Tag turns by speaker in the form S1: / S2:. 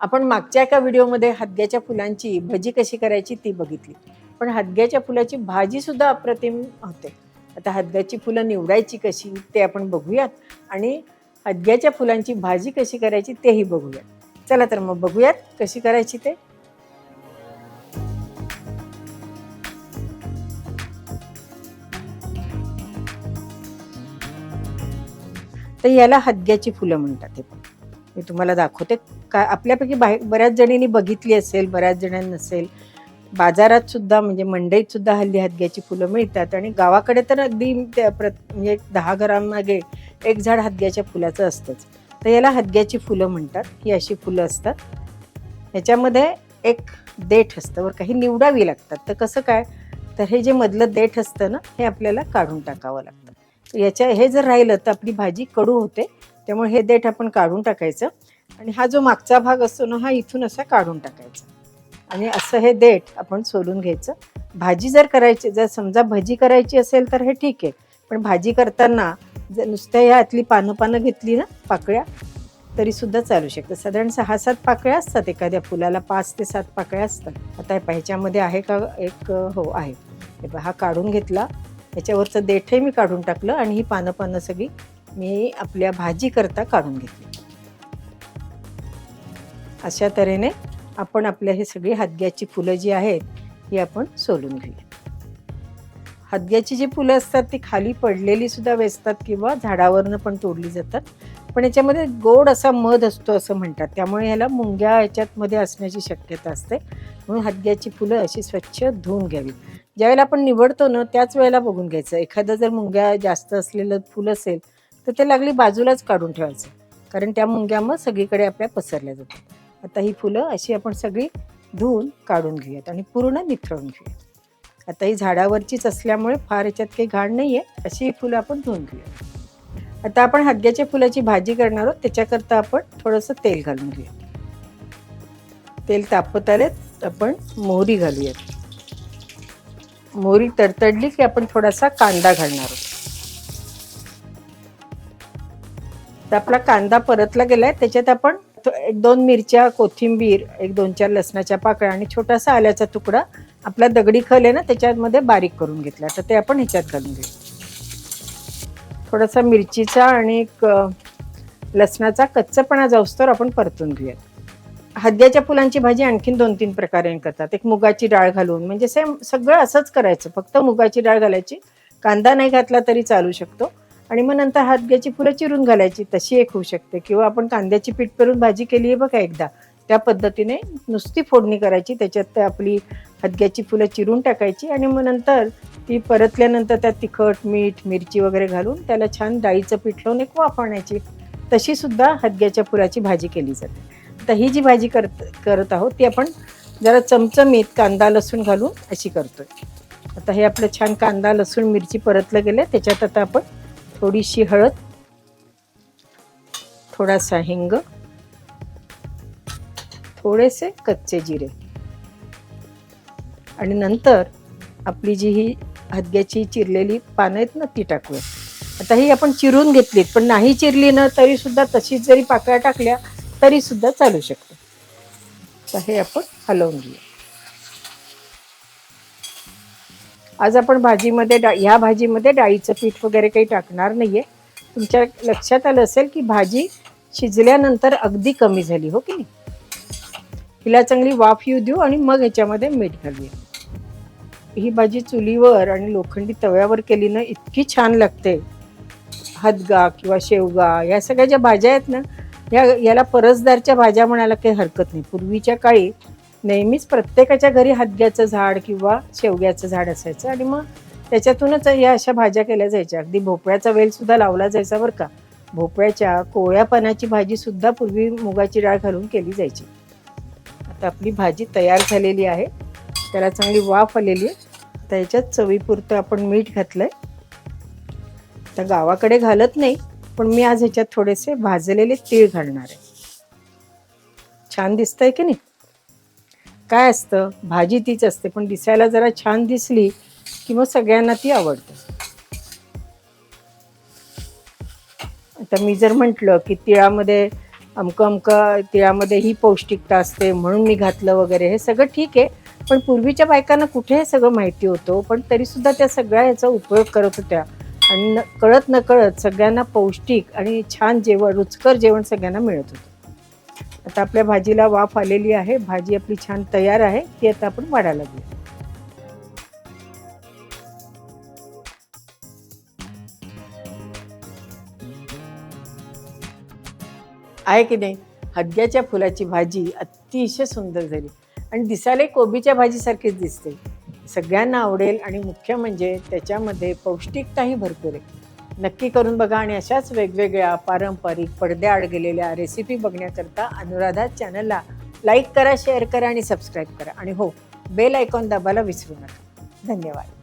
S1: आपण मागच्या एका व्हिडिओमध्ये हदग्याच्या फुलांची भजी कशी करायची ती बघितली. पण हदग्याच्या फुलाची भाजी सुद्धा अप्रतिम होते. आता हदग्याची फुलं निवडायची कशी ते आपण बघूयात आणि हदग्याच्या फुलांची भाजी कशी करायची तेही बघूयात. चला तर मग बघूयात कशी करायची ते. तर याला हदग्याची फुलं म्हणतात हे पण. मी तुम्हाला दाखवते. का आपल्यापैकी बाहेर बऱ्याच जणींनी बघितली असेल बऱ्याच जणांनी नसेल. बाजारात सुद्धा म्हणजे मंडईत सुद्धा हल्ली हदग्याची फुलं मिळतात आणि गावाकडे तर अगदी त्या प्रत म्हणजे दहा घरांमागे एक झाड हदग्याच्या फुलाचं असतंच. तर याला हदग्याची फुलं म्हणतात. ही अशी फुलं असतात. ह्याच्यामध्ये एक देठ असतं. वर काही निवडावी लागतात. तर कसं काय? तर हे जे मधलं देठ असतं ना हे आपल्याला काढून टाकावं लागतं. याच्या हे जर राहिलं तर आपली भाजी कडू होते. त्यामुळे हे देठ आपण काढून टाकायचं. आणि हा जो मागचा भाग असतो ना हा इथून असा काढून टाकायचा. आणि असं हे देठ आपण सोलून घ्यायचं. भाजी जर करायची जर समजा भजी करायची असेल तर हे ठीक आहे. पण भाजी करताना जर नुसत्या ह्या आतली पानं पानं घेतली ना पाकळ्या तरी सुद्धा चालू शकतं. साधारण सहा सात पाकळ्या असतात. एखाद्या फुलाला पाच ते सात पाकळ्या असतात. आता हे ह्याच्यामध्ये आहे का एक हो आहे. हा काढून घेतला. त्याच्यावरचं देठही मी काढून टाकलं आणि ही पानं पानं सगळी मी आपल्या भाजीकरता काढून घेतली. अशा तऱ्हेने आपण आपल्या हे सगळी हदग्याची फुलं जी आहेत ही आपण सोलून घेऊया. हदग्याची जी फुलं असतात ती खाली पडलेली सुद्धा वेचतात किंवा झाडावरनं पण तोडली जातात. पण याच्यामध्ये गोड असा मध असतो असं म्हणतात. त्यामुळे ह्याला मुंग्या ह्याच्यात मध्ये असण्याची शक्यता असते. म्हणून हदग्याची फुलं अशी स्वच्छ धुवून घ्यावी. ज्यावेळेला आपण निवडतो ना त्याच वेळेला बघून घ्यायचं. एखादं जर मुंग्या जास्त असलेलं फुल असेल तर ते लागली बाजूलाच काढून ठेवायचं. कारण त्या मुंग्या मग सगळीकडे आपल्या पसरल्या जातात. आता ही फुलं अशी आपण सगळी धुवून काढून घेऊयात आणि पूर्ण निथळून घेऊयात. आता ही झाडावरचीच असल्यामुळे फार याच्यात काही घाण नाही आहे अशी ही फुलं आपण धुवून घेऊया आता आपण हदग्याच्या फुलाची भाजी करणार आहोत त्याच्याकरता आपण थोडंसं तेल घालून घेऊया तेल तापत आले आपण मोहरी घालूयात. मोहरी तडतडली की आपण थोडासा कांदा घालणार आहोत. तर आपला कांदा परतला गेलाय त्याच्यात आपण एक दोन मिरच्या कोथिंबीर एक दोन चार लसणाच्या पाकळ्या आणि छोटासा आल्याचा तुकडा आपला दगडी खल आहे ना त्याच्यामध्ये बारीक करून घेतला तर ते आपण ह्याच्यात घालून घेऊ. थोडासा मिरचीचा आणि एक लसणाचा कच्चपणा जाऊस्तोवर आपण परतून घेऊयात. हद्याच्या फुलांची भाजी आणखीन दोन तीन प्रकारे करतात. एक मुगाची डाळ घालून म्हणजे सेम सगळं असंच करायचं. फक्त मुगाची डाळ घालायची. कांदा नाही घातला तरी चालू शकतो. आणि मग नंतर हदग्याची फुलं चिरून घालायची. तशी एक होऊ शकते. किंवा आपण कांद्याची पीठ करून भाजी केली आहे बघा एकदा. त्या पद्धतीने नुसती फोडणी करायची. त्याच्यात आपली हदग्याची फुलं चिरून टाकायची. आणि मग नंतर ती परतल्यानंतर त्यात तिखट मीठ मिरची वगैरे घालून त्याला छान डाळीचं पीठ लावून एक वाफ आणायची तशी सुद्धा हदग्याच्या फुलाची भाजी केली जाते. आता ही जी भाजी करत करत आहोत ती आपण जरा चमचमीत कांदा लसूण घालून अशी करतोय. आता हे आपलं छान कांदा लसूण मिरची परतलं गेलं. त्याच्यात आता आपण थोडीशी हळद थोडासा हिंग थोडेसे कच्चे जिरे. आणि नंतर आपली जी ही हदग्याची चिरलेली पानं आहेत ना ती टाकूया. आता ही आपण चिरून घेतलीत पण नाही चिरली ना तरी सुद्धा तशीच जरी पाकळ्या टाकल्या तरी सुद्धा चालू शकते. तर हे आपण हलवून घेऊया. आज आपण भाजीमध्ये डा ह्या भाजीमध्ये डाळीचं पीठ वगैरे काही टाकणार नाही आहे तुमच्या लक्षात आलं असेल की भाजी शिजल्यानंतर अगदी कमी झाली हो की नाही? हिला चांगली वाफ येऊ देऊ आणि मग ह्याच्यामध्ये मीठ घालूया. ही भाजी चुलीवर आणि लोखंडी तव्यावर केली ना इतकी छान लागते. हदगा किंवा शेवगा या सगळ्या ज्या भाज्या आहेत ना या याला परसदारच्या भाज्या म्हणायला काही हरकत नाही. पूर्वीच्या काळी नेहमीच प्रत्येकाच्या घरी हदग्याचं झाड किंवा शेवग्याचं झाड असायचं आणि मग त्याच्यातूनच या अशा भाज्या केल्या जायच्या. अगदी भोपळ्याचा वेल सुद्धा लावला जायचा बरं का. भोपळ्याच्या कोवळ्या पानाची भाजी सुद्धा पूर्वी मुगाची डाळ घालून केली जायची. आता आपली भाजी तयार झालेली आहे. त्याला चांगली वाफ आलेली आहे. त्याच्यात चवीपुरतं आपण मीठ घातलं आहे तर गावाकडे घालत नाही पण मी आज ह्याच्यात थोडेसे भाजलेले तीळ घालणार आहे. छान दिसतंय की नाही? काय असतं? भाजी तीच असते पण दिसायला जरा छान दिसली की मग सगळ्यांना ती आवडते. आता मी जर म्हटलं की तिळामध्ये अमकं अमकं तिळामध्ये ही पौष्टिकता असते म्हणून मी घातलं वगैरे हे सगळं ठीक आहे. पण पूर्वीच्या बायकांना कुठे हे सगळं माहिती होतं? पण तरीसुद्धा त्या सगळ्या याचा उपयोग करत होत्या. आणि न- कळत नकळत सगळ्यांना पौष्टिक आणि छान जेवण रुचकर जेवण सगळ्यांना मिळत होतं. आता आपल्या भाजीला वाफ आलेली आहे. भाजी आपली छान तयार आहे. ती आता आपण वाढायला घेऊ आहे की नाही? हद्याच्या फुलाची भाजी अतिशय सुंदर झाली. आणि दिसायला कोबीच्या भाजीसारखीच दिसते. सगळ्यांना आवडेल आणि मुख्य म्हणजे त्याच्यामध्ये पौष्टिकताही भरपूर आहे. नक्की करून बघा आणि अशाच वेगवेगळ्या पारंपरिक पडद्याआड गेलेल्या रेसिपी बघण्याकरता अनुराधा चॅनलला लाईक करा शेअर करा आणि सबस्क्राईब करा. आणि हो बेल आयकॉन दाबायला विसरू नका. धन्यवाद.